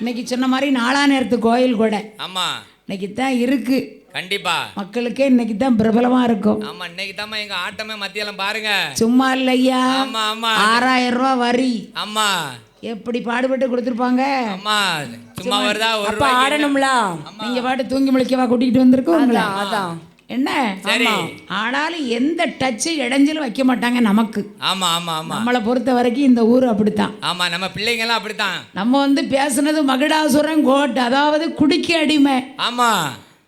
இன்னைக்கு சொன்ன மாதிரி நாலா நேரத்து கோயில் கூட. ஆமா. இன்னைக்கு தான் இருக்கு. கண்டிப்பா. மக்களுக்கே இன்னைக்கு தான் பிரபலமா இருக்கும். ஆமா இன்னைக்கு தாம்மா எங்க ஆட்டமே மத்தியெல்லாம் பாருங்க. சும்மா இல்லையா? ஆமா ஆமா. ஆறாயிரம் ரூபாய் வரி. ஆமா. எப்படி பாடுபட்டு கொடுத்துருப்பாங்க? ஆமா சும்மா வருதா ஒரு அப்ப ஆடணும்ல? நீங்க பாட்டு தூங்கி முழிக்கவா கூட்டிகிட்டு வந்திருக்கோம் அதான். என்ன. ஆனாலும் எந்த டச்சு இடைஞ்சலும் வைக்க மாட்டாங்க நமக்கு. ஆமா ஆமா ஆமா. நம்மளை பொறுத்த வரைக்கும் இந்த ஊர் அப்படித்தான். ஆமா நம்ம பிள்ளைங்க எல்லாம் அப்படித்தான். நம்ம வந்து பேசுனது மகிடாசுரன் கோட் அதாவது குடிக்க அடிமை. ஆமா.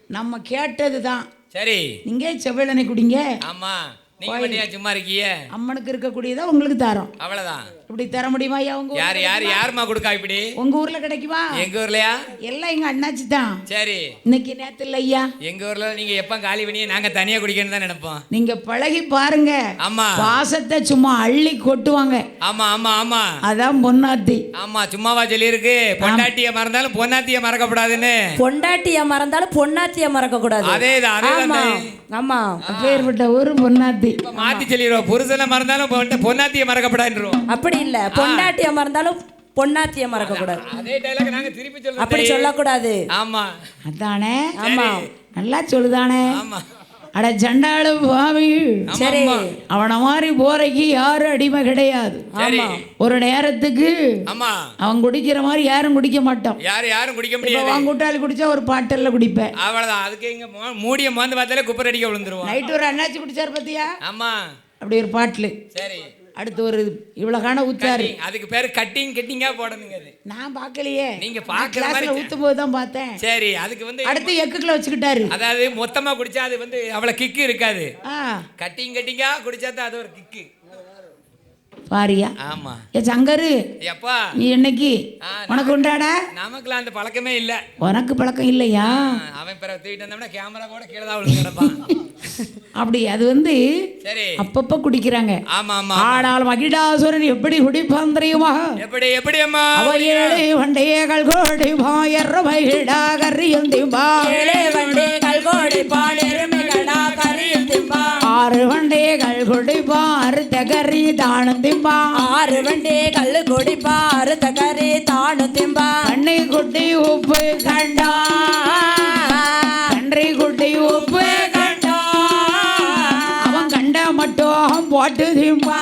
நம்ம கேட்டது தான் சரி. நீங்க செவ்விழனை குடிங்க. ஆமா. நீங்க சும்மா இருக்கீங்க அம்மனுக்கு இருக்கக்கூடியதை உங்களுக்கு தரோம். அவ்வளவுதான். இப்படி தர முடியுமா ஐயா உங்க? யார் யார் யாரும்மா கொடுக்கா இப்படி? உங்க ஊர்ல கிடைக்குமா? எங்க ஊர்லயா? எல்லாம் எங்க அண்ணாச்சி தான். சரி. இன்னைக்கு நேத்து இல்ல ஐயா. எங்க ஊர்ல நீங்க எப்ப காலி பண்ணி நாங்க தனியா குடிக்கணும் தான் நினைப்போம். நீங்க பழகி பாருங்க. ஆமா. பாசத்தை சும்மா அள்ளி கொட்டுவாங்க. ஆமா ஆமா ஆமா. அதான் பொன்னாத்தி ஆமா சும்மாவா சொல்லியிருக்கு. பொண்டாட்டிய மறந்தாலும் பொன்னாட்டிய மறக்கப்படாதுன்னு பொண்டாட்டிய மறந்தாலும் பொண்டாட்டிய மறக்க கூடாது அதேதான் அதேதான் ஆமா அப்பேற்பட்ட ஒரு பொன்னாத்தி இப்ப மாத்தி சொல்லிடுவோம் புருஷனை மறந்தாலும் பொன்னாட்டிய மறக்கப்படாதுன்றோம் அப்படி இல்ல. பொண்டாட்டிய மறந்தாலும் பொண்டாட்டிய மறக்க கூடாது அதே டைலாக் நாங்க திருப்பி சொல்றோம் அப்படி. சொல்லக்கூடாது. ஆமா. அதானே? ஆமா. நல்லா சொல்லுதானே? ஆமா. அட சண்டாளு பாவி. சரி. அவன மாதிரி போரைக்கு யாரும் அடிமை கிடையாது. சரி. ஒரு நேரத்துக்கு ஆமா. அவன் குடிக்கிற மாதிரி யாரும் குடிக்க மாட்டோம் யாரும் யாரும் குடிக்க முடியாது. அவன் கூட்டாளி குடிச்சா ஒரு பாட்டல்ல குடிப்பேன். அவ்வளவுதான். அதுக்கு இங்க மூடிய மந்து பார்த்தாலே குப்பர் அடிக்க விழுந்துருவோம் நைட்டு ஒரு அண்ணாச்சி குடிச்சார் பத்தியா? ஆமா. அப்படி ஒரு பாட்டில். சரி. அடுத்து ஒரு இவ்வளவு காண ஊத்தாரு. அதுக்கு பேரு கட்டிங் கட்டிங்கா போடணுங்க அது. நான் பார்க்கலையே. நீங்க பார்க்கற மாதிரி கிளாஸ்ல ஊத்தும் போது தான் பார்த்தேன். சரி அதுக்கு வந்து அடுத்து எக்குக்குள்ள வச்சுக்கிட்டாரு. அதாவது மொத்தமா குடிச்சா அது வந்து அவ்வளவு கிக்கு இருக்காது. கட்டிங் கட்டிங்கா குடிச்சா தான் அது ஒரு கிக்கு பாரியா ஆமா. ஏ சங்கரு எப்பா நீ என்னைக்கு? உனக்கு உண்டாடா? நமக்குலாம் அந்த பழக்கமே இல்ல. உனக்கு பழக்கம் இல்லையா? அவன் பிற தூக்கிட்டு வந்தோம்னா கேமரா கூட கீழே தான் கிடப்பான். அப்படி அது வந்து சரி. அப்பப்ப குடிக்கிறாங்க. ஆமா ஆமா ஆனால் மகிடாசுரன் எப்படி குடிப்பான் தெரியுமா? எப்படி எப்படி அம்மா? அவையேழு வண்டையகள் கோடி பாயர் மகிடா கரியும் திம்பா ஏழே வண்டே கல்கோடி பால் எருமைகளா கரியும் திம்பா ஆறு வண்டையகள் குடிப்பார் தகரி தானும் திம்பா ஆறு வண்டே கல்லு கொடிப்பா அறுத்த கறி தானும் திம்பா கண்ணை குட்டி உப்பு கண்டா. கன்றை குட்டி உப்பு கண்டா. அவன் கண்ட மட்டும் போட்டு திம்பா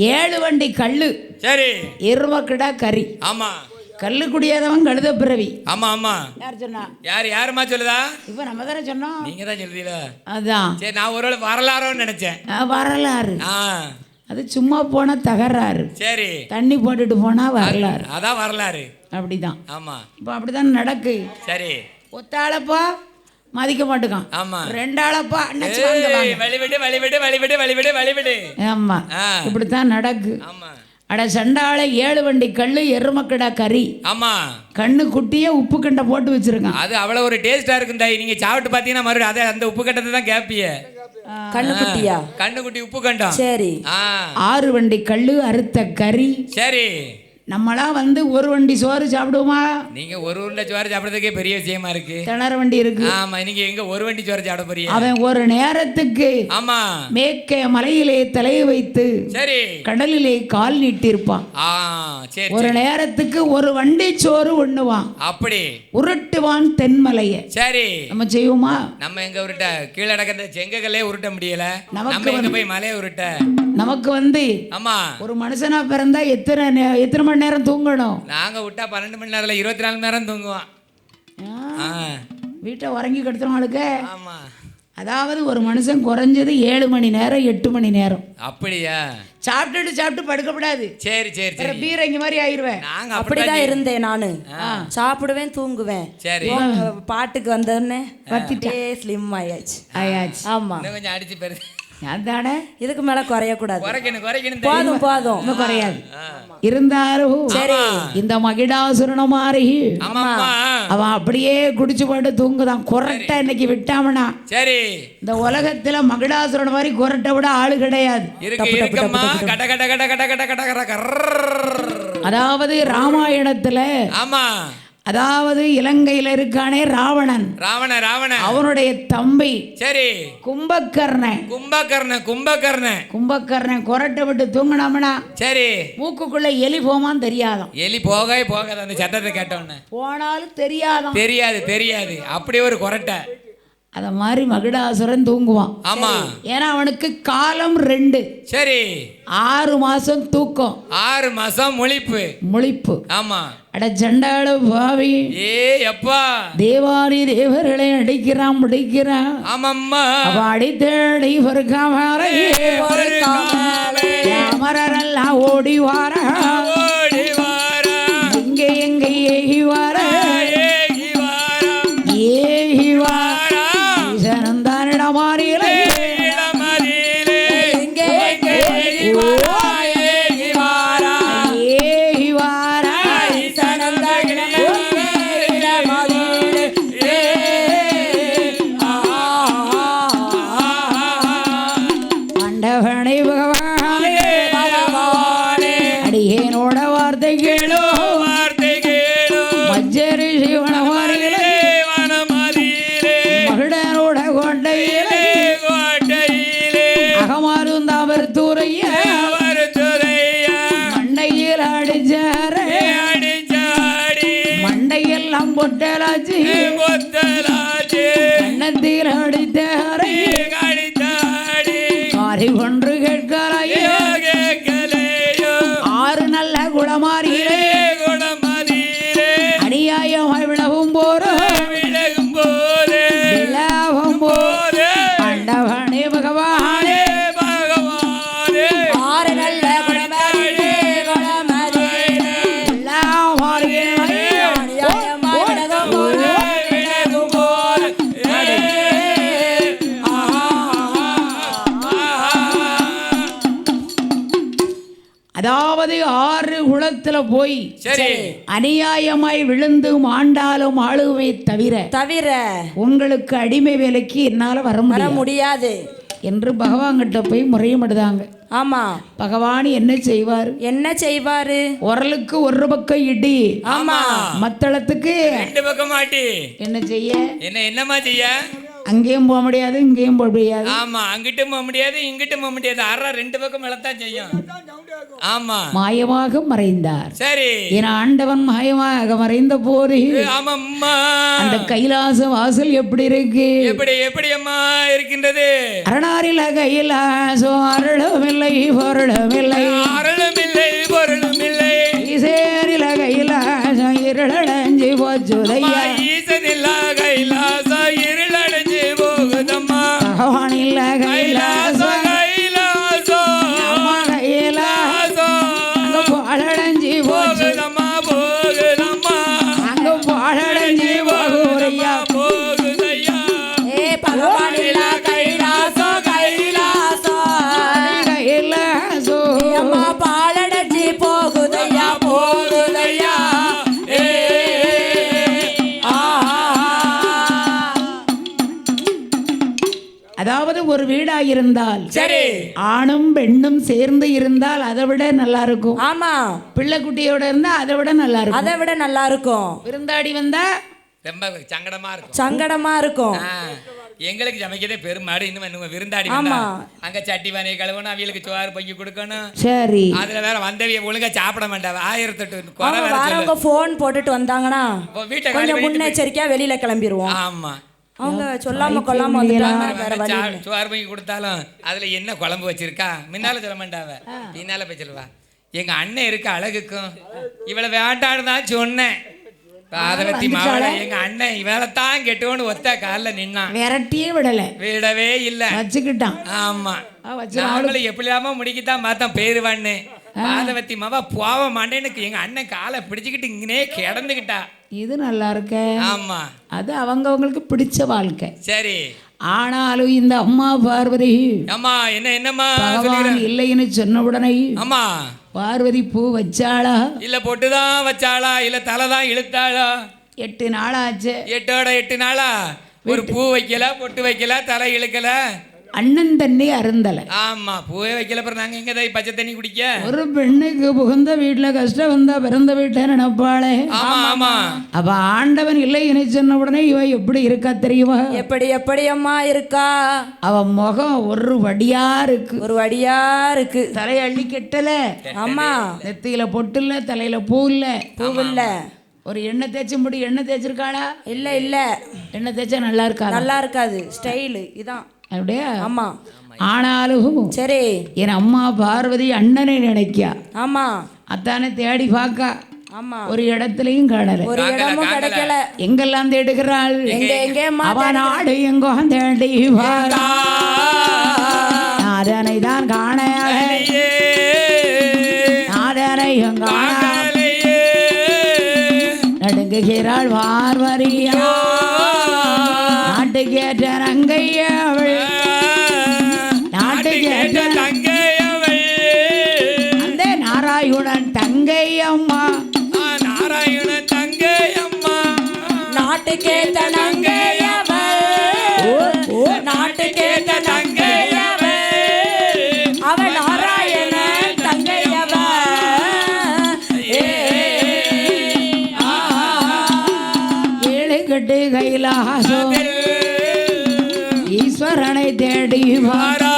ஏழு வண்டி கல்லு. சரி. எருமக்கிடா கறி. ஆமா. கல்லு குடியாதவன் கழுத பிறவி. ஆமா ஆமா. யார் சொன்னா? யார் யாருமா சொல்லுதா? இப்ப நம்ம தானே சொன்னோம். நீங்க தான் சொல்லுதீங்களா அதான். சரி நான் ஒரு வரலாறோன்னு நினைச்சேன். வரலாறு. அது சும்மா போனா தகராறு. சரி. தண்ணி போட்டுட்டு போனா வரலாறு. அதான் வரலாறு. அப்படிதான். ஆமா. இப்போ அப்படிதான் நடக்கு. சரி. ஒத்தாளப்பா மதிக்க மாட்டுக்கான். ஆமா. ரெண்டாளப்பா. வழிவிடு வழிவிடு வழிவிடு வழிவிடு வழிவிடு. ஆமா. இப்படித்தான் நடக்கு. ஆமா. அட சண்டாள ஏழு வண்டி கல்லு எருமக்கடா கறி. ஆமா. கண்ணு குட்டியே உப்பு கண்டை போட்டு வச்சிருக்கான். அது அவ்வளவு ஒரு டேஸ்டா இருக்கும் தாய் நீங்க சாப்பிட்டு பாத்தீங்கன்னா மறுபடியும் அதே அந்த உப்பு கட்டத்தை தான் கேப்பிய. கண்ணு குட்டியா? கண்ணு குட்டி உப்பு கண்டம். சரி. ஆ. ஆறு வண்டி கல்லு அறுத்த கறி. சரி. நம்மளாம் வந்து ஒரு வண்டி சோறு சாப்பிடுவோமா? நீங்க ஒரு உருண்டை சோறு சாப்பிடுறதுக்கே பெரிய விஷயமா இருக்கு. திணற வண்டி இருக்கு. ஆமா நீங்க எங்க ஒரு வண்டி சோறு சாப்பிட போறீங்க? அவன் ஒரு நேரத்துக்கு ஆமா. மேற்கே மலையிலே தலையை வைத்து சரி. கடலிலே கால் சரி ஒரு. நேரத்துக்கு ஒரு வண்டி சோறு உண்ணுவான். அப்படி. உருட்டுவான் தென்மலைய. சரி. நம்ம செய்வோமா? நம்ம எங்க உருட்ட? கீழே நடக்கிற செங்ககல்லே உருட்ட முடியல. நமக்கு நம்ம எங்க வந்து- போய் மலையை உருட்ட? நமக்கு வந்து ஆமா. ஒரு மனுஷனா பிறந்தா எத்தனை எத்தனை மணி நேரம் தூங்கணும். நாங்க விட்டா பன்னெண்டு மணி நேரம்ல இருபத்தி நாலு மணி நேரம் தூங்குவோம் வீட்டை உறங்கி கெடுத்துறவங்களுக்கு ஆமா. அதாவது ஒரு மனுஷன் குறைஞ்சது ஏழு மணி நேரம் எட்டு மணி நேரம். அப்படியா? சாப்பிட்டுட்டு சாப்பிட்டு படுக்கப்படாது. சரி சரி சரி. பீரங்கி மாதிரி ஆயிருவேன். நாங்க அப்படிதான் இருந்தேன் நானு. சாப்பிடுவேன் தூங்குவேன். சரி. பாட்டுக்கு வந்தோடனே ஸ்லிம் ஆயாச்சு. ஆயாச்சு. ஆமா. கொஞ்சம் அடிச்சு பெரு அதானே? இதுக்கு மேல குறைய கூடாது குறைக்கணும் குறைக்கணும் போதும் போதும். இன்னும் குறையாது. சரி. இந்த மகிடாசுரன மாதிரி ஆமா ஆமா அவன் அப்படியே குடிச்சு போட்டு தூங்குதான். குரட்டை இன்னைக்கு விட்டாமனா? சரி. இந்த உலகத்துல மகிடாசுரன் மாதிரி குரட்டை விட ஆளு கிடையாது. அதாவது ராமாயணத்துல ஆமா. அதாவது இலங்கையில இருக்கானே ராவணன். ராவண ராவண. அவனுடைய தம்பி. சரி. கும்பக்கர்ணன் கும்பகர்ண கும்பகர்ண. கும்பக்கர்ணன் கொரட்டை விட்டு தூங்கினோம்னா? சரி. மூக்குக்குள்ள எலி போமான்னு தெரியாதாம். எலி போகவே போகாது அந்த சத்தத்தை கேட்டோன்னே போனாலும் தெரியாதாம். தெரியாது தெரியாது. அப்படி ஒரு கொரட்டை. அத மாதிரி மகுடாசுரன் தூங்குவான். ஆமா. ஏன்னா அவனுக்கு காலம் ரெண்டு. சரி. ஆறு மாசம் தூக்கம். ஆறு மாசம் முழிப்பு. முழிப்பு. ஆமா. அட சண்டாள பாவி. ஏ அப்பா தேவாரி தேவர்களை அடிக்கிறான் முடிக்கிறான் ஆமாம்மா. அவ அடித்தேடி அமரரெல்லாம் ஓடி வார. ஓடி வாரா. எங்கே எங்கே ஏகி வார. ஏகி வாரா. ஏகி பொட்டலாச்சு கொத்தலாச்சு கண்ணத்தில் அடித்தாரை கடித்தாடி காரி ஒன்று போய் சரி. அநியாயமாய் விழுந்து மாண்டாலும் ஆளுவை தவிர தவிர உங்களுக்கு அடிமை வேலைக்கு என்னால வர வர முடியாது. என்று பகவான்கிட்ட போய் முறையமிடுதாங்க ஆமா. பகவான் என்ன செய்வார்? என்ன செய்வாரு? உரலுக்கு ஒரு பக்கம் இடி ஆமா. மத்தளத்துக்கு ரெண்டு பக்கம் மாட்டி என்ன செய்ய? என்ன என்னம்மா செய்ய? அங்கேயும் போக முடியாது இங்கேயும் போக முடியாது. ஆமா அங்கிட்டும் போக முடியாது இங்கிட்டும் போக முடியாது. அறா ரெண்டு பக்கம் மேலத்தான் செய்யும். ஆமா. மாயமாக மறைந்தார். சரி. என் ஆண்டவன் மாயமாக மறைந்த போது ஆமாம்மா. அந்த கைலாச வாசல் எப்படி இருக்கு? எப்படி எப்படி அம்மா இருக்கின்றது? அரணாரில கைலாசம் அருளமில்லை பொருளமில்லை. அருளும் இல்லை பொருளும் இல்லை ஈசேரில கைலாசம் இருளடைஞ்சு போச்சுதையா. இருந்தால் சரி. ஆணும் பெண்ணும் சேர்ந்து இருந்தால் அதை விட நல்லா இருக்கும் ஆமா. பிள்ளை குட்டியோட இருந்தா அதை விட நல்லா இருக்கும் அதை விட நல்லா இருக்கும் விருந்தாடி வந்தா ரொம்ப சங்கடமா இருக்கும். சங்கடமா இருக்கும். எங்களுக்கு சமைக்கதே பெருமாடு இன்னும் இன்னும் விருந்தாடி ஆமா. அங்க சட்டி பானையை கழுவணும் அவங்களுக்கு சோறு பொங்கி கொடுக்கணும். சரி. அதுல வேற வந்தவிய ஒழுங்கா சாப்பிட குறை வேற சொல்லு. வாரவங்க போன் போட்டுட்டு வந்தாங்கன்னா வீட்டை காலி கொஞ்சம் முன்னெச்சரிக்கையா வெளியில கிளம்பிடுவோம் ஆமா. அவங்க சொல்லாம கொள்ளாம வந்துட்டாங்க. சோறு கொடுத்தாலும் அதுல என்ன குழம்பு வச்சிருக்கா? முன்னால சொல்ல மாட்டாவ. பின்னால போய் சொல்லுவா. எங்க அண்ணன் இருக்க அழகுக்கும் இவளை வேண்டான்னு தான் சொன்னேன். பாதவத்தி மாவள எங்க அண்ணன் இவளை தான் கெட்டுவோன்னு ஒத்த காலில் நின்னான். விரட்டியே விடல. விடவே இல்ல. வச்சுக்கிட்டான். ஆமா. நாங்களும் எப்படியாம முடிக்கத்தான் பார்த்தோம் பேருவான்னு பாதவத்தி மாவா போக மாட்டேன்னு எங்க அண்ணன் காலை பிடிச்சுக்கிட்டு இங்கனே கிடந்துக்கிட்டா இது நல்லா இருக்க. ஆமா. அது அவங்கவங்களுக்கு பிடிச்ச வாழ்க்கை. சரி. ஆனாலும் இந்த அம்மா பார்வதி அம்மா என்ன என்னம்மா பகவான் இல்லைன்னு சொன்ன உடனே அம்மா. பார்வதி பூ வச்சாளா? இல்ல பொட்டுதான் வச்சாளா? இல்ல தலை தான் இழுத்தாளா? எட்டு நாளாச்சு. எட்டோட எட்டு நாளா? ஒரு பூ வைக்கல பொட்டு வைக்கல தலை இழுக்கல. அண்ணன் தண்ணி அருந்தலை. ஆமா பூவே வைக்கல அப்புறம் நாங்க எங்க தாய் பச்சை தண்ணி குடிக்க? ஒரு பெண்ணுக்கு புகுந்த வீட்டுல கஷ்டம் வந்தா பிறந்த வீட்டை நினைப்பாளே? ஆமா ஆமா அவ ஆண்டவன் இல்லை இணை சொன்ன உடனே இவ எப்படி இருக்கா தெரியுமா? எப்படி எப்படி அம்மா இருக்கா? அவ முகம் ஒரு வடியா இருக்கு. ஒரு வடியா இருக்கு. தலையை அள்ளி கெட்டல. ஆமா. நெத்தியில பொட்டு இல்ல தலையில பூ இல்ல பூவில்ல ஒரு எண்ணெய் தேய்ச்சி முடி எண்ணெய் தேய்ச்சிருக்காளா? இல்ல இல்ல. எண்ணெய் தேய்ச்சா நல்லா இருக்கா நல்லா இருக்காது. ஸ்டைலு இதான். அப்படியா ஆமா. ஆனாலும் சரி. என் அம்மா பார்வதி அண்ணனை நினைக்கா. ஆமா. அத்தானே தேடி பார்க்கா ஆமா. ஒரு இடத்துலயும் காணல. ஒரு இடமும் கிடைக்கல. எங்கெல்லாம் தேடுகிறாள்? எங்க எங்கேம்மா அவ நாடு எங்கோ தேடி வாரா. அதனை தான் காண அதனை. நடுங்குகிறாள் பார்வரியா நாட்டுக்கேற்ற நங்கையவள் நாட்டுக்கேத்த நங்கையவள். நாட்டுக்கேத்த நங்கையவள். அவ நாராயண தங்கையவ ஏழு கட்டு கைலாசம். ஈஸ்வரனை தேடி வாரா.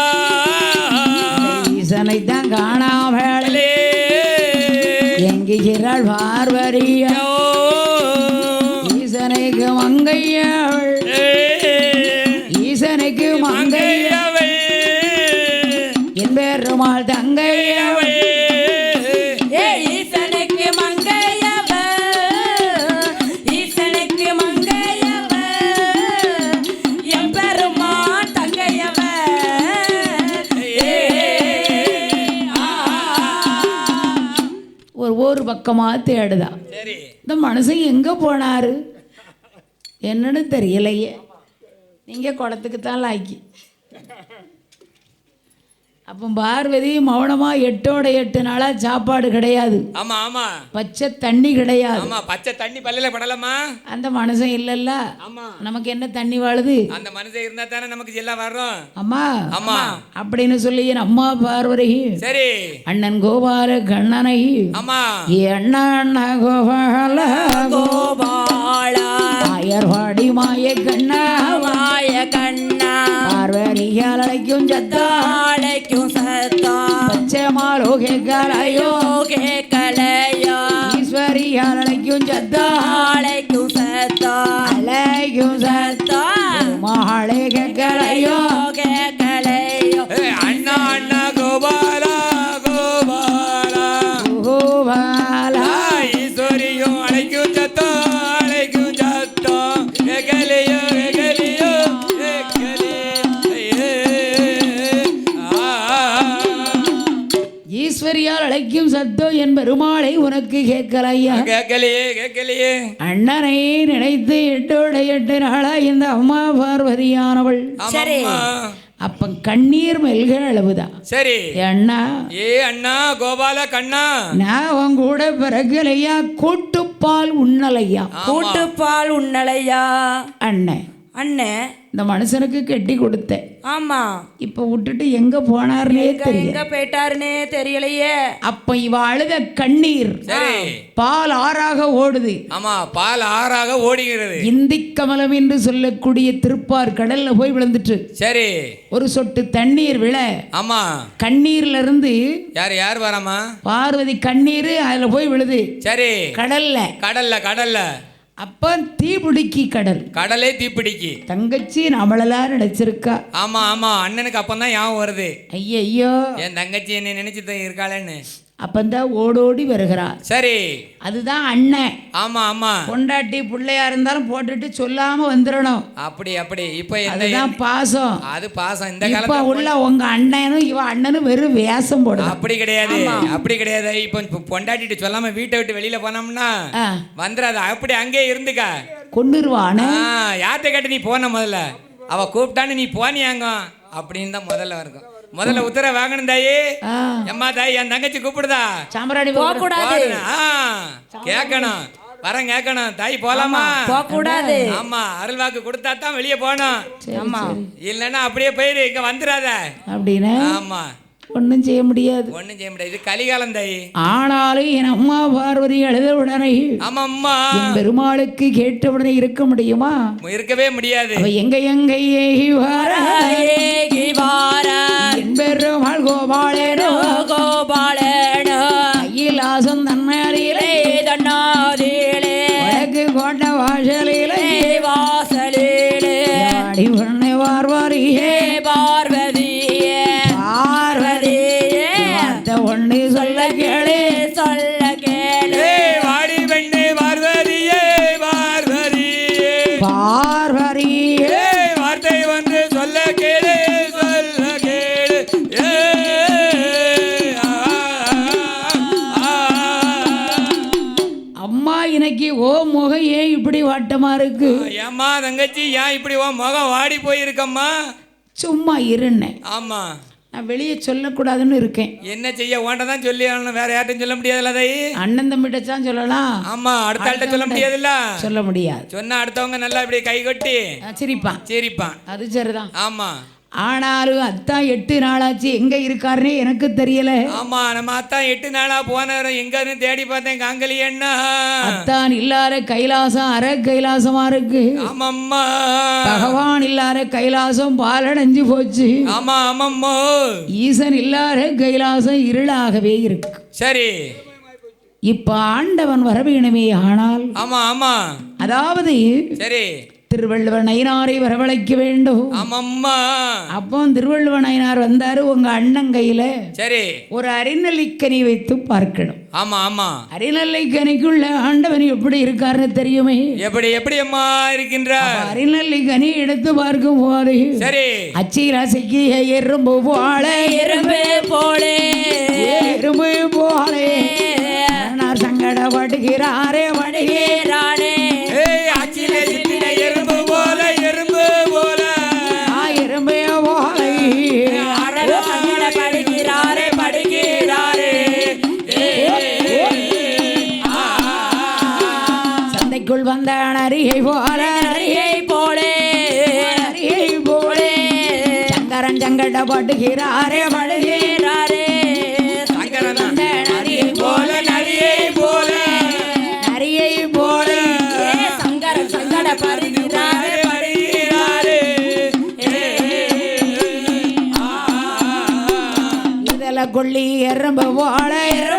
ஈசனை தான் காணாமல் அலே. எங்குகிறாள் பார்வரியா ஈசனுக்கு மங்கையவ. எம்பெருமா தங்கையவ. ஏ, ஆ, ஒரு ஒரு பக்கமா தேடுதா. சரி. இந்த மனுஷன் எங்க போனாரு? என்னன்னு தெரியலையே. நீங்க குளத்துக்கு தான் லாய்க்கி அப்போ பார்வதி மௌனமா எட்டோட எட்டு நாளா சாப்பாடு கிடையாது. ஆமா ஆமா. பச்சை தண்ணி கிடையாது. ஆமா பச்சை தண்ணி பல்லில படலமா அந்த மனுஷன் இல்லைல்ல. ஆமா. நமக்கு என்ன தண்ணி வாழுது? அந்த மனுஷன் இருந்தா தானே நமக்கு எல்லாம் வர்றோம் அம்மா ஆமா. அப்படின்னு சொல்லி என் அம்மா பார்வதி சரி. அண்ணன் கோபால கண்ணனை ஆமா. அண்ணா அண்ணா கோபால கோபாலா ஆயர்வாடி மாய கண்ணா. மாய கண்ணா. பார்வதியால் அழைக்கும் சத்தா தாளைக்கும் சத்தா. பச்சை மாலோ கேட்கலையோ யோகே கலையோ. ஈஸ்வரியால் அழைக்கும் சத்தா. தாளைக்கும் சத்தா. அழைக்கும் சத்தா கேட்கலையோ அழைக்கும் சத்தம் என் பெருமாளை உனக்கு கேட்கலையா? கேட்கலையே கேட்கலையே. அண்ணனை நினைத்து எட்டோட எட்டு நாளா இந்த அம்மா பார்வதியானவள். சரி. அப்ப கண்ணீர் மெல்க அளவுதான். சரி. அண்ணா. ஏ அண்ணா கோபால கண்ணா. நான் உன் கூட பிறக்கலையா? கூட்டுப்பால் உண்ணலையா? கூட்டுப்பால் உன்னலையா அண்ணன் அண்ணன் இந்த மனுஷனுக்கு கெட்டி கொடுத்தேன். ஆமா. இப்ப விட்டுட்டு எங்க போனார்னே எங்க தெரியல. எங்க போயிட்டாருன்னே தெரியலையே. அப்ப இவ அழுத கண்ணீர் சரி. பால் ஆறாக ஓடுது. ஆமா பால் ஆறாக ஓடுகிறது. இந்தி கமலம் என்று சொல்லக்கூடிய திருப்பார் கடல்ல போய் விழுந்துட்டு. சரி. ஒரு சொட்டு தண்ணீர் விழ. ஆமா. கண்ணீர்ல இருந்து யார் யார் வராமா? பார்வதி கண்ணீர் அதுல போய் விழுது. சரி. கடல்ல. கடல்ல கடல்ல. அப்ப தீபிடிக்கி கடல். கடலே தீப்பிடிக்கு. தங்கச்சி நம்மளெல்லாம் நினைச்சிருக்கா. ஆமா ஆமா அண்ணனுக்கு அப்பந்தான் ஞாபகம் வருது. ஐயையோ. என் தங்கச்சி என்னை நினைச்சு இருக்காளேன்னு. அப்பந்தான் ஓடோடி வருகிறார். சரி. அதுதான் அண்ணன். ஆமா ஆமா. பொண்டாட்டி பிள்ளையா இருந்தாலும் போட்டுட்டு சொல்லாம வந்துடணும் அப்படி அப்படி. இப்ப அதுதான் பாசம். அது பாசம். இந்த இப்ப காலத்துல உள்ள உங்க அண்ணனும் இவ அண்ணனும் வெறும் வேஷம் போடுறான் அப்படி கிடையாது. அப்படி கிடையாது. இப்போ பொண்டாட்டிட்டு சொல்லாம வீட்டை விட்டு வெளியில போனோம்னா வந்துடாது அப்படி அங்கேயே இருந்துக்க. கொன்னுருவானே. ஆ, யார்கிட்ட கேட்டு நீ போன முதல்ல? அவ கூப்பிட்டான்னு நீ போனியாங்க அப்படின்னு தான் முதல்ல இருக்கும் முதல்ல உத்தரவு வாங்கணும் தாயி. ஆ, எம்மா தாயி என் தங்கச்சி கூப்பிடுதா? சாம்பிராணி போக கூடாது கேட்கணும். வரம் கேட்கணும். தாய் போலாமா? போக கூடாது ஆமா அருள்வாக்கு கொடுத்தா தான் வெளியே போகணும். ஆமா. இல்லைன்னா அப்படியே போயிரு இங்க வந்துடாத அப்படின்னு ஆமா. ஒன்றும் செய்ய முடியாது. ஒண்ணும் செய்ய முடியாது. இது கலிகாலம் தாய். ஆனாலும் என் அம்மா பார்வதி எழுத உடனே ஆமா அம்மா என் பெருமாளுக்கு கேட்டவுடனே இருக்க முடியுமா? இருக்கவே முடியாது. எங்க எங்க ஏகி வார ஏகி வார. என் பெருமாள் கோபாலேனோ கோபாலனோ தங்கச்சி ஏன் இப்படி உன் முகம் வாடி போயிருக்கம்மா? சும்மா இருன்னேன் ஆமா. நான் வெளியே சொல்லக்கூடாதுன்னு இருக்கேன். என்ன செய்ய? உன்ட்ட தான் சொல்லி ஆகணும். வேற யார்ட்டும் சொல்ல முடியாதுல்ல தாயி அண்ணன் தம்பிட்ட தான் சொல்லலாம். ஆமா அடுத்த ஆள்கிட்ட சொல்ல முடியாதுல்ல? சொல்ல முடியாது. சொன்னா அடுத்தவங்க நல்லா இப்படி கை கொட்டி சிரிப்பான். சிரிப்பான். அது சரிதான். ஆமா. ஆனாலும் அத்தான் எட்டு நாளாச்சு எங்க இருக்காருன்னே எனக்கு தெரியல. ஆமா நம்ம அத்தான் எட்டு நாளா போனவரும் எங்கன்னு தேடி பார்த்தேன் காங்கலியண்ணா அத்தான் இல்லாத கைலாசம் அரை கைலாசமா இருக்கு. ஆமாம்மா. பகவான் இல்லாத கைலாசம் பாலடைஞ்சு போச்சு. ஆமா ஆமாம்மோ. ஈசன் இல்லாத கைலாசம் இருளாகவே இருக்கு. சரி. இப்ப ஆண்டவன் வரவேணுமே ஆனால். ஆமா ஆமா. அதாவது சரி. திருவள்ளுவர் நயினாரை வரவழைக்க வேண்டும். ஆமாம்மா. அப்போ திருவள்ளுவர் நயினார் வந்தாரு உங்க அண்ணன் கையில சரி. ஒரு அரிநெல்லிக்கனி வைத்து பார்க்கணும். ஆமா ஆமா. அரிநெல்லிக்கனிக்குள்ள ஆண்டவன் எப்படி இருக்காருன்னு தெரியுமே. எப்படி எப்படி அம்மா இருக்கின்றார்? அரிநெல்லிக்கனி எடுத்து பார்க்கும் போது சரி. அச்சீராசைக்கு எறும்பு போல எறும்பு போலே. எறும்பு போலே. சங்கடப்படுகிறாரே வடிகே நரியை போல நரியை போலே. நரியை போலே. சங்கரன் சங்கடப்படுகிறாரே வடிகே படுகிறாரே. சங்கரனா நரியை போல நரியை போல. நரியை போலே. சங்கரன் சங்கடப்படுகிறாரே படுகிறாரே இதல கொள்ளி எறும்பு போல எறும்பு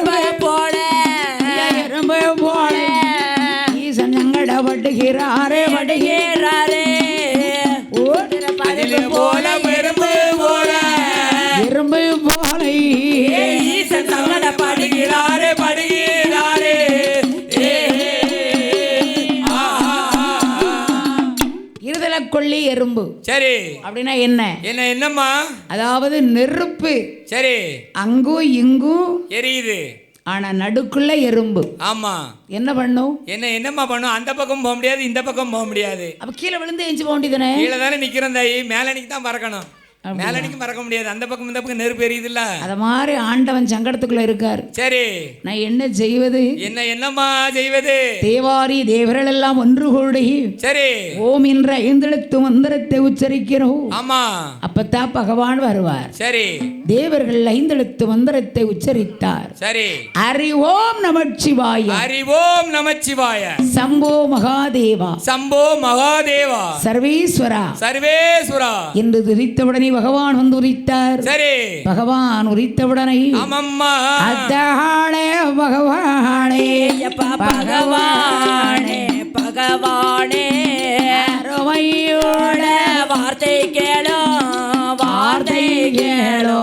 எறும்பு சரி. அப்படின்னா என்ன? என்ன என்னம்மா? அதாவது நெருப்பு. சரி. அங்கும் இங்கும் எரியுது. ஆனா நடுக்குள்ள எறும்பு. ஆமா. என்ன பண்ணும்? என்ன என்னம்மா பண்ணும்? அந்த பக்கம் போக முடியாது இந்த பக்கம் போக முடியாது. அப்ப கீழே விழுந்து எஞ்சி போக வேண்டியதானே கீழே தானே நிக்கிறோம் தாயி. மேலணிக்கு தான் பறக்கணும். மேலணிக்கு பறக்க முடியாது. அந்த பக்கம் இந்த பக்கம் நெருப்பு எரியுதுல்ல? அத மாதிரி ஆண்டவன் சங்கடத்துக்குள்ள இருக்காரு. சரி. நான் என்ன செய்வது? என்ன என்னம்மா செய்வது? தேவாரி தேவர்கள் எல்லாம் ஒன்று கூடி சரி. ஓம் என்ற ஐந்தெழுத்து மந்திரத்தை உச்சரிக்கிறோம். ஆமா. அப்பத்தான் பகவான் வருவார். சரி. தேவர்கள் ஐந்தெழுத்து மந்திரத்தை உச்சரித்தார். சரி. ஓம் நமச்சிவாய. அறிவோம் நமச்சிவாய. சம்போ மகாதேவா. சம்போ மகாதேவா. சர்வேஸ்வரா. சர்வேஸ்வரா. என்று துதித்தவுடனே பகவான் வந்து உரித்தார் சரி. பகவான் உரித்தவுடனே அத்தாளே பகவானே. பகவானே பகவானே. அருமையோட வார்த்தை கேளோ வார்த்தை கேளோ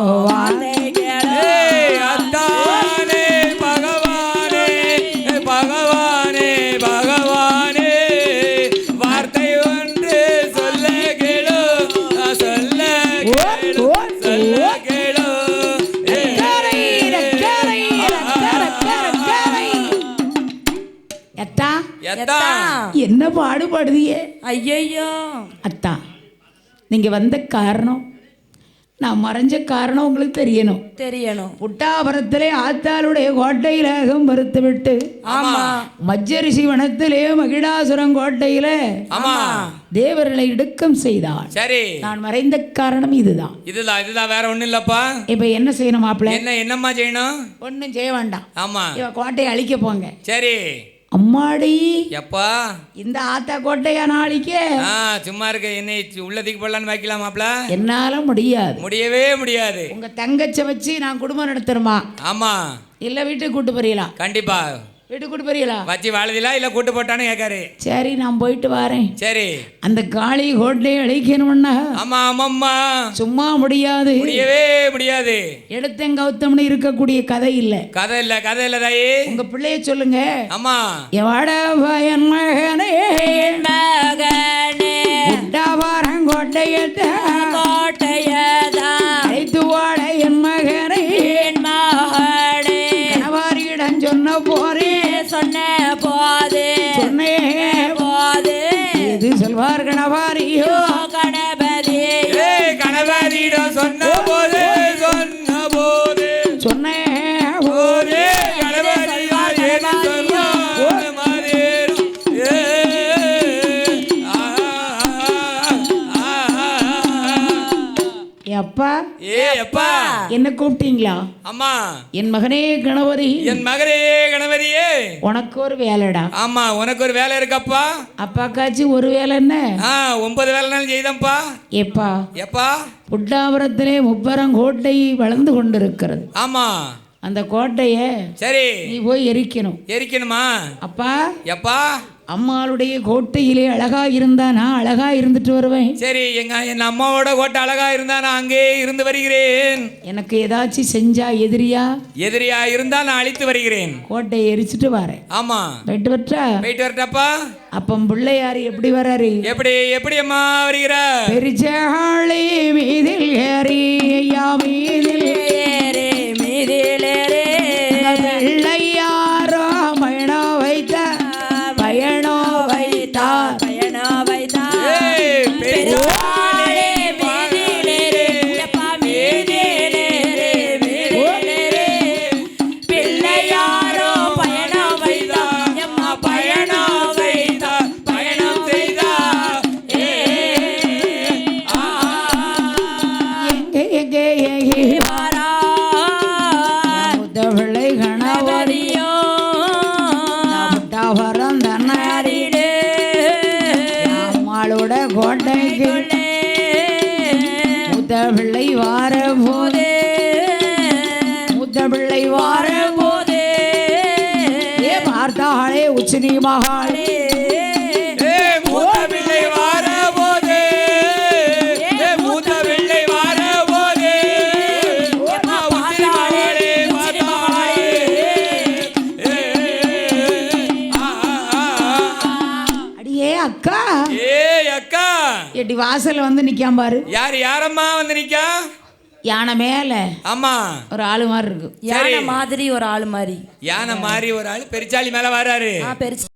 பாடுபடுதியே. ஐயையோ. அத்தா நீங்க வந்த காரணம் நான் மறைஞ்ச காரணம் உங்களுக்கு தெரியணும். தெரியணும். புட்டாபுரத்திலே ஆத்தாளுடைய கோட்டையில அகம் மறுத்து விட்டு ஆமா. மஜ்ஜரிசி வனத்திலே மகிடாசுரம் கோட்டையில ஆமா. தேவர்களை இடுக்கம் செய்தாள். சரி. நான் மறைந்த காரணம் இதுதான். இதுதான் இதுதான் வேற ஒண்ணும் இல்லப்பா. இப்ப என்ன செய்யணும் மாப்பிள்ள என்ன என்னம்மா செய்யணும்? ஒன்றும் செய்ய வேண்டாம். ஆமா. இவ கோட்டையை அழிக்க போங்க. சரி. அம்மாடி. எப்பா? இந்த ஆத்தா கோட்டையா நாளைக்கு? சும்மா இருக்க என்னை உள்ளதுக்கு போடலான்னு வைக்கலாம் மாப்ள? என்னால முடியாது. முடியவே முடியாது. உங்க தங்கச்ச வச்சு நான் குடும்பம் நடத்துறமா ஆமா. இல்ல வீட்டுக்கு கூட்டு போறீங்களா? கண்டிப்பா. வீட்டுக்கு கூட்டு போறீங்களா? வச்சு வாழுதிலா இல்ல கூட்டு போட்டான்னு கேட்காரு சரி நான் போயிட்டு வரேன். சரி. அந்த காளி கோட்டையை அழிக்கணும்னா ஆமா ஆமாம்மா சும்மா முடியாது. முடியவே முடியாது. எடுத்தேன் கௌத்தம்னு இருக்கக்கூடிய கதை இல்ல. கதை இல்ல கதை இல்ல தாயி. உங்க பிள்ளைய சொல்லுங்க. ஆமா எவாட பயன் மகனே? மகனே. உட்டாவாரம் கோட்டையட்ட கோட்டையதான் அழைத்து வாட என் மகனை. என் மகனே. சொன்ன போரே. சொல்வார் கணவாரியோ கணபதி போது சொன்ன அப்பா ஏ அப்பா என்ன கூப்பிட்டீங்களா? அம்மா. என் மகனே கணபதி. என் மகரே கணவரியே உனக்கு ஒரு வேலைடா. ஆமா உனக்கு ஒரு வேலை இருக்கப்பா. அப்பாக்காச்சு ஒரு வேலை என்ன? ஆ ஒன்பது வேலை நாள் செய்தப்பா எப்பா எப்பா புட்டாபுரத்திலே முப்பரம் கோட்டை வளர்ந்து கொண்டிருக்கிறது. ஆமா. அந்த கோட்டைய சரி. நீ போய் எரிக்கணும். எரிக்கணுமா? அப்பா. எப்பா அம்மாளுடைய கோட்டையிலே அழகா இருந்தா நான் அழகா இருந்துட்டு வருவேன். சரி எங்க என் அம்மாவோட கோட்டை அழகா இருந்தா நான் அங்கே இருந்து வருகிறேன். எனக்கு ஏதாச்சும் செஞ்சா எதிரியா? எதிரியா இருந்தா நான் அழித்து வருகிறேன். கோட்டையை எரிச்சிட்டு வரேன். ஆமா. போயிட்டு வட்டா போயிட்டு வரட்டப்பா. அப்பம் பிள்ளையார் எப்படி வராரு? எப்படி எப்படி அம்மா வருகிற பெரிச்சாளி மீதில் ஏறி ஐயா மீதில் அம்மாளோட கோட்டைக்கு முத்த பிள்ளை வார போதே முத்த பிள்ளை வார போதே. ஏ பார்த்தாளே உச்சினி மகாளே வாசல்ல வந்து நிக்காம பாரு. யார் யாரம்மா வந்து நிக்கா? யானை மேல ஆமா ஒரு ஆளு மாதிரி இருக்கு. யானை மாதிரி ஒரு ஆள் மாதிரி. யானை மாதிரி ஒரு ஆள். பெருச்சாளி மேல வராரு. ஆ பெருசு